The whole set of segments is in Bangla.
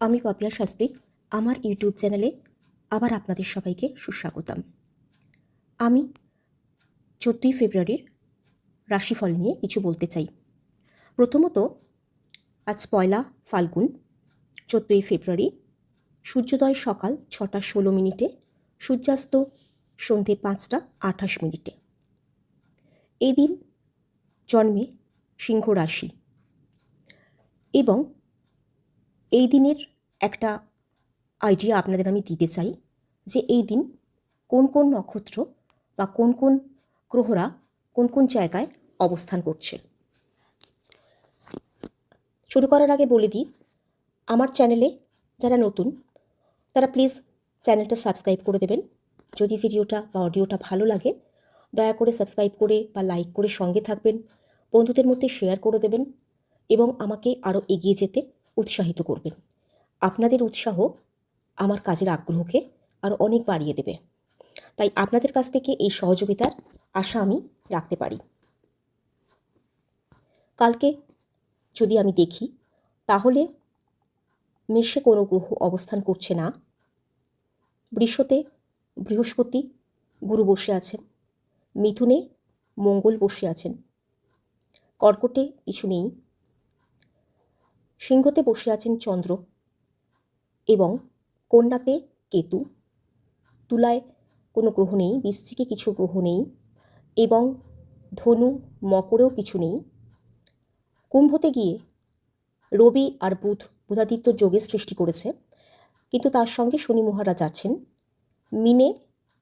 আমি পাপিয়া শাস্ত্রী, আমার ইউটিউব চ্যানেলে আবার আপনাদের সবাইকে সুস্বাগতম। আমি চোদ্দোই ফেব্রুয়ারির রাশিফল নিয়ে কিছু বলতে চাই। প্রথমত, আজ পয়লা ফাল্গুন, চোদ্দোই ফেব্রুয়ারি, সূর্যোদয় সকাল ছটা ষোলো মিনিটে, সূর্যাস্ত সন্ধে পাঁচটা আঠাশ মিনিটে। এই দিন জন্মে সিংহ রাশি এবং এই দিনের একটা আইডিয়া আপনাদের আমি দিতে চাই যে এই দিন কোন কোন নক্ষত্র বা কোন কোন গ্রহরা কোন কোন জায়গায় অবস্থান করছে। শুরু করার আগে বলে দিই, আমার চ্যানেলে যারা নতুন, তারা প্লিজ চ্যানেলটা সাবস্ক্রাইব করে দেবেন। যদি ভিডিওটা বা অডিওটা ভালো লাগে, দয়া করে সাবস্ক্রাইব করে বা লাইক করে সঙ্গে থাকবেন, বন্ধুদের মধ্যে শেয়ার করে দেবেন এবং আমাকে আরও এগিয়ে যেতে উৎসাহিত করবেন। আপনাদের উৎসাহ আমার কাজের আগ্রহকে আরও অনেক বাড়িয়ে দেবে। তাই আপনাদের কাছ থেকে এই সহযোগিতার আশা আমি রাখতে পারি। কালকে যদি আমি দেখি, তাহলে মেষে কোনো গ্রহ অবস্থান করছে না। বৃষতে বৃহস্পতি গুরু বসে আছেন। মিথুনে মঙ্গল বসে আছেন। কর্কটে কিছু নেই। সিংহতে বসে আছেন চন্দ্র এবং কন্যাতে কেতু। তুলায় কোনো গ্রহ নেই, বৃশ্চিকে কিছু গ্রহ নেই এবং ধনু মকরেও কিছু নেই। কুম্ভতে গিয়ে রবি আর বুধ বুধাদিত্য যোগের সৃষ্টি করেছে, কিন্তু তার সঙ্গে শনি মহারাজ আছেন। মিনে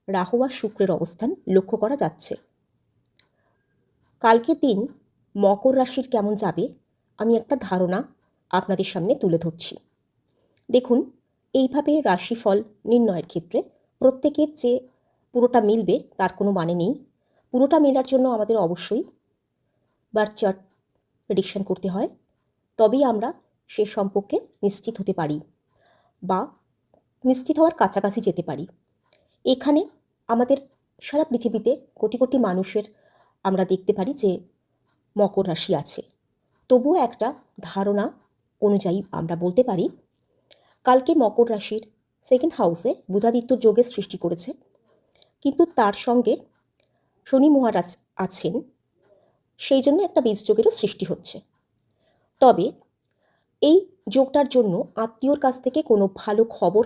রাহু আর শুক্রের অবস্থান লক্ষ্য করা যাচ্ছে। কালকের দিন মকর রাশির কেমন যাবে, আমি একটা ধারণা আপনাদের সামনে তুলে ধরছি। দেখুন, এইভাবে রাশিফল নির্ণয়ের ক্ষেত্রে প্রত্যেকের যে পুরোটা মিলবে তার কোনো মানে নেই। পুরোটা মেলার জন্য আমাদের অবশ্যই বার চার্ট প্রেডিকশন করতে হয়। তবেই আমরা সে সম্পর্কে নিশ্চিত হতে পারি বা নিশ্চিত হওয়ার কাছাকাছি যেতে পারি। এখানে আমাদের সারা পৃথিবীতে কোটি কোটি মানুষের আমরা দেখতে পারি যে মকর রাশি আছে। তবুও একটা ধারণা অনুযায়ী আমরা বলতে পারি, কালকে মকর রাশির সেকেন্ড হাউসে বুধাদিত্য যোগের সৃষ্টি করেছে। কিন্তু তার সঙ্গে শনি মহারাজ আছেন, সেই জন্য একটা বীজ যোগেরও সৃষ্টি হচ্ছে। তবে এই যোগটার জন্য আত্মীয়র কাছ থেকে কোনো ভালো খবর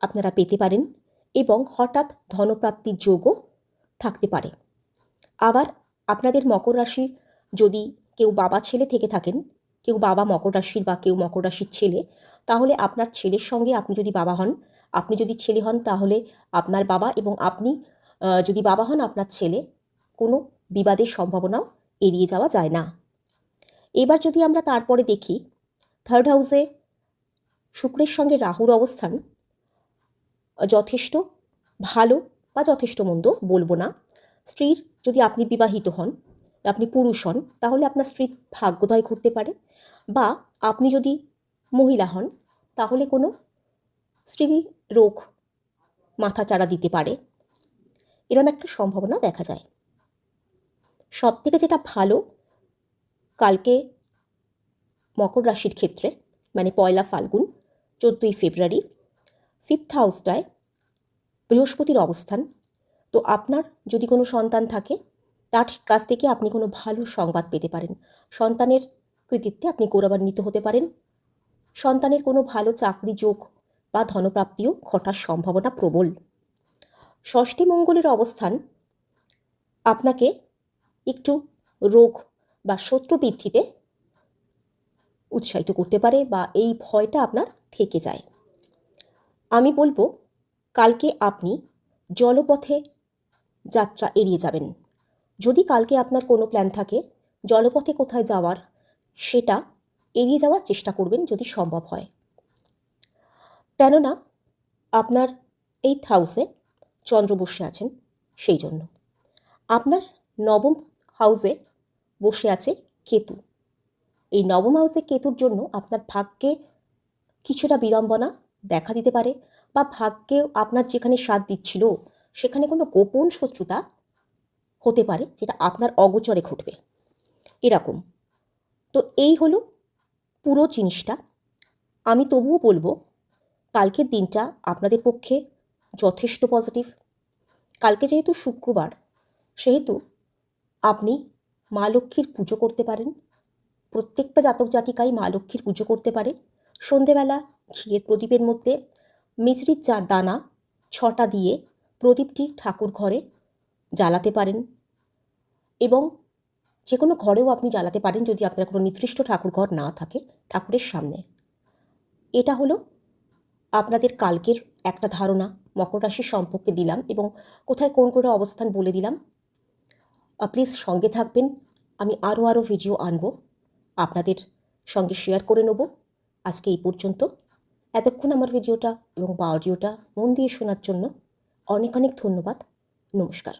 আপনারা পেতে পারেন এবং হঠাৎ ধনপ্রাপ্তির যোগও থাকতে পারে। আবার আপনাদের মকর রাশি যদি কেউ বাবা ছেলে থেকে থাকেন কেউ বাবা মকর রাশির বা কেউ মকর রাশির ছেলে, তাহলে আপনার ছেলের সঙ্গে আপনি যদি বাবা হন, আপনি যদি ছেলে হন তাহলে আপনার বাবা এবং আপনি যদি বাবা হন আপনার ছেলে, কোনো বিবাদের সম্ভাবনাও এড়িয়ে যাওয়া যায় না। এবার যদি আমরা তারপরে দেখি থার্ড হাউসে শুক্রের সঙ্গে রাহুর অবস্থান, যথেষ্ট ভালো বা যথেষ্ট মন্দ বলব না। স্ত্রীর যদি আপনি বিবাহিত হন, আপনি পুরুষ হন, তাহলে আপনার স্ত্রীর ভাগ্যোদয় ঘটতে পারে। বা আপনি যদি মহিলা হন, তাহলে কোনো স্ত্রী রোগ মাথা চাড়া দিতে পারে, এরম একটা সম্ভাবনা দেখা যায়। সব থেকে যেটা ভালো, কালকে মকর রাশির ক্ষেত্রে মানে পয়লা ফাল্গুন, চোদ্দোই ফেব্রুয়ারি ফিফথ হাউসটায় বৃহস্পতির অবস্থান। তো আপনার যদি কোনো সন্তান থাকে, তার কাছ থেকে আপনি কোনো ভালো সংবাদ পেতে পারেন। সন্তানের কৃতিত্বে আপনি গৌরবান্বিত হতে পারেন। সন্তানের কোনো ভালো চাকরি যোগ বা ধনপ্রাপ্তিও ঘটার সম্ভাবনা প্রবল। ষষ্ঠী মঙ্গলের অবস্থান, আপনাকে একটু রোগ বা শত্রু বৃদ্ধিতে উৎসাহিত করতে পারে বা এই ভয়টা আপনার থেকে যায়। আমি বলব, কালকে আপনি জলপথে যাত্রা এড়িয়ে যাবেন। যদি কালকে আপনার কোনো প্ল্যান থাকে, জলপথে কোথায় যাওয়ার সেটা এড়িয়ে যাওয়ার চেষ্টা করবেন যদি সম্ভব হয়। কেননা আপনার এইথ হাউসে চন্দ্র বসে আছেন সেই জন্য। আপনার নবম হাউসে বসে আছে কেতু। এই নবম হাউসে কেতুর জন্য আপনার ভাগ্যে কিছুটা বিড়ম্বনা দেখা দিতে পারে বা ভাগ্যে আপনার যেখানে স্বাদ দিচ্ছিল, সেখানে কোনো গোপন শত্রুতা হতে পারে যেটা আপনার অগোচরে ঘটবে। এরকম তো এই হলো পুরো জিনিসটা। আমি তবুও বলব, কালকের দিনটা আপনাদের পক্ষে যথেষ্ট পজিটিভ কালকে যেহেতু শুক্রবার, সেহেতু আপনি মা লক্ষ্মীর পুজো করতে পারেন। প্রত্যেকটা জাতক জাতিকাই মা লক্ষ্মীর পুজো করতে পারে। সন্ধেবেলা ঘিয়ের প্রদীপের মধ্যে মিচড়ির চার দানা ছটা দিয়ে প্রদীপটি ঠাকুর ঘরে জ্বালাতে পারেন। এবং যে কোনো ঘরেও আপনি জ্বালাতে পারেন যদি আপনার কোনো নির্দিষ্ট ঠাকুর ঘর না থাকে, ঠাকুরের সামনে। এটা হলো আপনাদের কালকের একটা ধারণা, মকর রাশির সম্পর্কে দিলাম এবং কোথায় কোন করে অবস্থান বলে দিলাম। প্লিজ সঙ্গে থাকবেন, আমি আরও আরও ভিডিও আনব, আপনাদের সঙ্গে শেয়ার করে নেব। আজকে এই পর্যন্ত। এতক্ষণ আমার ভিডিওটা এবং বা অডিওটা মন দিয়ে শোনার জন্য অনেক অনেক ধন্যবাদ। নমস্কার।